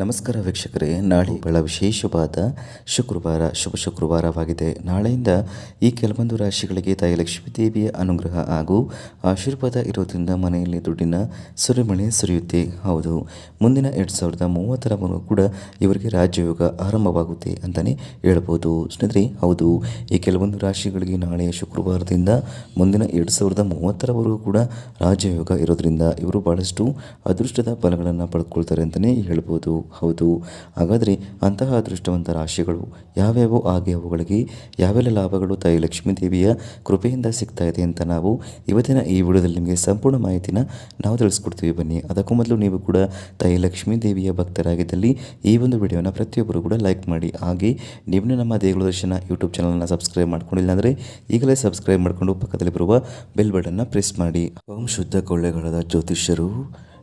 ನಮಸ್ಕಾರ ವೀಕ್ಷಕರೇ, ನಾಳೆ ಬಹಳ ವಿಶೇಷವಾದ ಶುಕ್ರವಾರ, ಶುಭ ಶುಕ್ರವಾರವಾಗಿದೆ. ನಾಳೆಯಿಂದ ಈ ಕೆಲವೊಂದು ರಾಶಿಗಳಿಗೆ ತಾಯಿ ಲಕ್ಷ್ಮೀ ದೇವಿಯ ಅನುಗ್ರಹ ಹಾಗೂ ಆಶೀರ್ವಾದ ಇರೋದ್ರಿಂದ ಮನೆಯಲ್ಲಿ ದುಡ್ಡಿನ ಸುರಿಮಳೆ ಸುರಿಯುತ್ತೆ. ಹೌದು, ಮುಂದಿನ ಎರಡು ಸಾವಿರದ ಮೂವತ್ತರವರೆಗೂ ಕೂಡ ಇವರಿಗೆ ರಾಜಯೋಗ ಆರಂಭವಾಗುತ್ತೆ ಅಂತಲೇ ಹೇಳ್ಬೋದು. ಸ್ನೇಹಿತರೆ, ಹೌದು, ಈ ಕೆಲವೊಂದು ರಾಶಿಗಳಿಗೆ ನಾಳೆಯ ಶುಕ್ರವಾರದಿಂದ ಮುಂದಿನ ಎರಡು ಸಾವಿರದ ಮೂವತ್ತರವರೆಗೂ ಕೂಡ ರಾಜಯೋಗ ಇರೋದ್ರಿಂದ ಇವರು ಬಹಳಷ್ಟು ಅದೃಷ್ಟದ ಫಲಗಳನ್ನು ಪಡೆದುಕೊಳ್ತಾರೆ ಅಂತಲೇ ಹೇಳ್ಬೋದು. ಹೌದು. ಹಾಗಾದರೆ ಅಂತಹ ಅದೃಷ್ಟವಂತ ರಾಶಿಗಳು ಯಾವ್ಯಾವು ಹಾಗೆ ಅವುಗಳಿಗೆ ಯಾವೆಲ್ಲ ಲಾಭಗಳು ತಾಯಿ ಲಕ್ಷ್ಮೀ ದೇವಿಯ ಕೃಪೆಯಿಂದ ಸಿಗ್ತಾ ಇದೆ ಅಂತ ನಾವು ಇವತ್ತಿನ ಈ ವಿಡಿಯೋದಲ್ಲಿ ನಿಮಗೆ ಸಂಪೂರ್ಣ ಮಾಹಿತಿನ ನಾವು ತಿಳಿಸ್ಕೊಡ್ತೀವಿ ಬನ್ನಿ. ಅದಕ್ಕೂ ಮೊದಲು ನೀವು ಕೂಡ ತಾಯಿ ಲಕ್ಷ್ಮೀ ದೇವಿಯ ಭಕ್ತರಾಗಿದ್ದಲ್ಲಿ ಈ ಒಂದು ವಿಡಿಯೋನ ಪ್ರತಿಯೊಬ್ಬರು ಕೂಡ ಲೈಕ್ ಮಾಡಿ. ಹಾಗೆ ನೀವು ನಮ್ಮ ದೇಗುಲ ದರ್ಶನ ಯೂಟ್ಯೂಬ್ ಚಾನಲ್ನ ಸಬ್ಸ್ಕ್ರೈಬ್ ಮಾಡ್ಕೊಂಡಿಲ್ಲ ಅಂದರೆ ಈಗಲೇ ಸಬ್ಸ್ಕ್ರೈಬ್ ಮಾಡಿಕೊಂಡು ಪಕ್ಕದಲ್ಲಿ ಬರುವ ಬೆಲ್ ಬಟನ್ನ ಪ್ರೆಸ್ ಮಾಡಿ. ಓಂ ಶುದ್ಧ ಕೊಳ್ಳೆಗಳಾದ ಜ್ಯೋತಿಷ್ಯರು.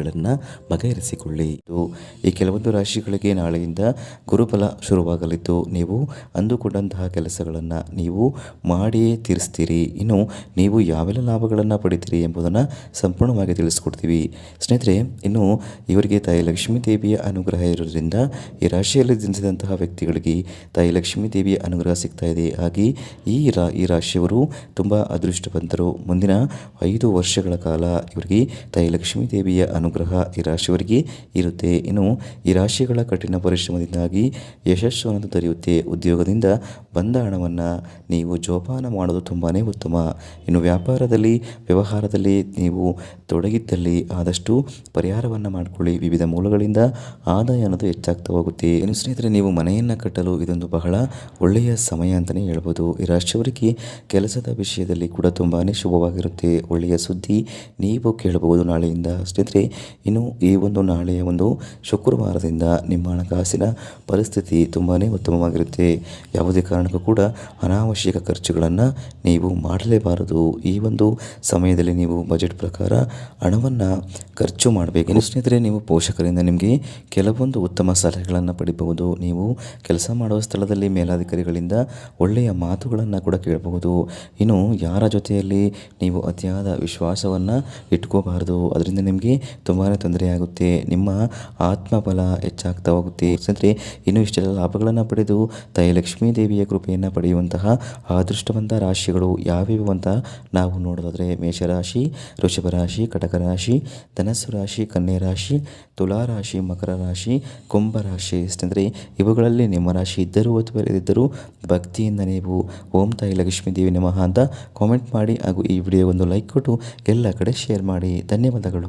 ಸಮಸ್ಯೆಗಳನ್ನು ಬಗೆಹರಿಸಿಕೊಳ್ಳಿ. ಈ ಕೆಲವೊಂದು ರಾಶಿಗಳಿಗೆ ನಾಳೆಯಿಂದ ಗುರುಬಲ ಶುರುವಾಗಲಿದ್ದು, ನೀವು ಅಂದುಕೊಂಡಂತಹ ಕೆಲಸಗಳನ್ನು ನೀವು ಮಾಡಿಯೇ ತೀರಿಸ್ತೀರಿ. ಇನ್ನು ನೀವು ಯಾವೆಲ್ಲ ಲಾಭಗಳನ್ನು ಪಡಿತೀರಿ ಎಂಬುದನ್ನು ಸಂಪೂರ್ಣವಾಗಿ ತಿಳಿಸ್ಕೊಡ್ತೀವಿ. ಸ್ನೇಹಿತರೆ, ಇನ್ನು ಇವರಿಗೆ ತಾಯಿ ಲಕ್ಷ್ಮೀ ದೇವಿಯ ಅನುಗ್ರಹ ಇರೋದ್ರಿಂದ ಈ ರಾಶಿಯಲ್ಲಿ ಜನಿಸಿದಂತಹ ವ್ಯಕ್ತಿಗಳಿಗೆ ತಾಯಿ ಲಕ್ಷ್ಮೀ ದೇವಿಯ ಅನುಗ್ರಹ ಸಿಗ್ತಾ ಇದೆ. ಹಾಗೆ ಈ ರಾ, ಈ ರಾಶಿಯವರು ತುಂಬ ಅದೃಷ್ಟವಂತರು. ಮುಂದಿನ ಐದು ವರ್ಷಗಳ ಕಾಲ ಇವರಿಗೆ ತಾಯಿ ಲಕ್ಷ್ಮೀ ದೇವಿಯ ಅನುಗ್ರಹ ಈ ರಾಶಿಯವರಿಗೆ ಇರುತ್ತೆ. ಇನ್ನು ಈ ರಾಶಿಗಳ ಕಠಿಣ ಪರಿಶ್ರಮದಿಂದಾಗಿ ಯಶಸ್ಸನ್ನು ದೊರೆಯುತ್ತೆ. ಉದ್ಯೋಗದಿಂದ ಬಂದ ಹಣವನ್ನು ನೀವು ಜೋಪಾನ ಮಾಡೋದು ತುಂಬಾ ಉತ್ತಮ. ಇನ್ನು ವ್ಯಾಪಾರದಲ್ಲಿ, ವ್ಯವಹಾರದಲ್ಲಿ ನೀವು ತೊಡಗಿದ್ದಲ್ಲಿ ಆದಷ್ಟು ಪರಿಹಾರವನ್ನು ಮಾಡಿಕೊಳ್ಳಿ. ವಿವಿಧ ಮೂಲಗಳಿಂದ ಆದಾಯ ಅನ್ನೋದು ಹೆಚ್ಚಾಗ್ತಾ ಹೋಗುತ್ತೆ ಇನ್ನು ಸ್ನೇಹಿತರೆ, ನೀವು ಮನೆಯನ್ನು ಕಟ್ಟಲು ಇದೊಂದು ಬಹಳ ಒಳ್ಳೆಯ ಸಮಯ ಅಂತಲೇ ಹೇಳ್ಬೋದು. ಈ ರಾಶಿಯವರಿಗೆ ಕೆಲಸದ ವಿಷಯದಲ್ಲಿ ಕೂಡ ತುಂಬಾ ಶುಭವಾಗಿರುತ್ತೆ. ಒಳ್ಳೆಯ ಸುದ್ದಿ ನೀವು ಕೇಳಬಹುದು ನಾಳೆಯಿಂದ. ಸ್ನೇಹಿತರೆ ಇನ್ನು ಈ ಒಂದು ನಾಳೆಯ ಒಂದು ಶುಕ್ರವಾರದಿಂದ ನಿಮ್ಮ ಹಣಕಾಸಿನ ಪರಿಸ್ಥಿತಿ ತುಂಬಾ ಉತ್ತಮವಾಗಿರುತ್ತೆ. ಯಾವುದೇ ಕಾರಣಕ್ಕೂ ಕೂಡ ಅನಾವಶ್ಯಕ ಖರ್ಚುಗಳನ್ನು ನೀವು ಮಾಡಲೇಬಾರದು. ಈ ಒಂದು ಸಮಯದಲ್ಲಿ ನೀವು ಬಜೆಟ್ ಪ್ರಕಾರ ಹಣವನ್ನು ಖರ್ಚು ಮಾಡಬೇಕು. ಇನ್ನು ಸ್ನೇಹಿತರೆ, ನೀವು ಪೋಷಕರಿಂದ ನಿಮಗೆ ಕೆಲವೊಂದು ಉತ್ತಮ ಸಲಹೆಗಳನ್ನು ಪಡಿಬಹುದು. ನೀವು ಕೆಲಸ ಮಾಡುವ ಸ್ಥಳದಲ್ಲಿ ಮೇಲಾಧಿಕಾರಿಗಳಿಂದ ಒಳ್ಳೆಯ ಮಾತುಗಳನ್ನು ಕೂಡ ಕೇಳಬಹುದು. ಇನ್ನು ಯಾರ ಜೊತೆಯಲ್ಲಿ ನೀವು ಅತಿಯಾದ ವಿಶ್ವಾಸವನ್ನು ಇಟ್ಕೋಬಾರದು. ಅದರಿಂದ ನಿಮಗೆ ತುಂಬಾ ತೊಂದರೆಯಾಗುತ್ತೆ ನಿಮ್ಮ ಆತ್ಮಬಲ ಹೆಚ್ಚಾಗ್ತಾ ಹೋಗುತ್ತೆ. ಸ್ನೇಹಿತರೆ, ಇನ್ನು ಇಷ್ಟೆಲ್ಲ ಲಾಭಗಳನ್ನು ಪಡೆದು ತಾಯಿ ಲಕ್ಷ್ಮೀ ದೇವಿಯ ಕೃಪೆಯನ್ನು ಪಡೆಯುವಂತಹ ಅದೃಷ್ಟವಂತ ರಾಶಿಗಳು ಯಾವ್ಯಾವು ಅಂತ ನಾವು ನೋಡೋದಾದರೆ ಮೇಷರಾಶಿ ವೃಷಭ ರಾಶಿ, ಕಟಕ ರಾಶಿ, ಧನಸ್ಸು ರಾಶಿ, ಕನ್ಯೆ ರಾಶಿ, ತುಲಾ ರಾಶಿ, ಮಕರ ರಾಶಿ, ಕುಂಭ ರಾಶಿ. ಸ್ನೇಹಿತರೆ, ಇವುಗಳಲ್ಲಿ ನಿಮ್ಮ ರಾಶಿ ಇದ್ದರೂ ಅಥವಾ ಇದ್ದರೂ ಭಕ್ತಿಯಿಂದ ನೀವು ಓಂ ತಾಯಿ ಲಕ್ಷ್ಮೀ ದೇವಿ ನಮಃ ಅಂತ ಕಾಮೆಂಟ್ ಮಾಡಿ ಹಾಗೂ ಈ ವಿಡಿಯೋ ಒಂದು ಲೈಕ್ ಕೊಟ್ಟು ಎಲ್ಲ ಕಡೆ ಶೇರ್ ಮಾಡಿ. ಧನ್ಯವಾದಗಳು.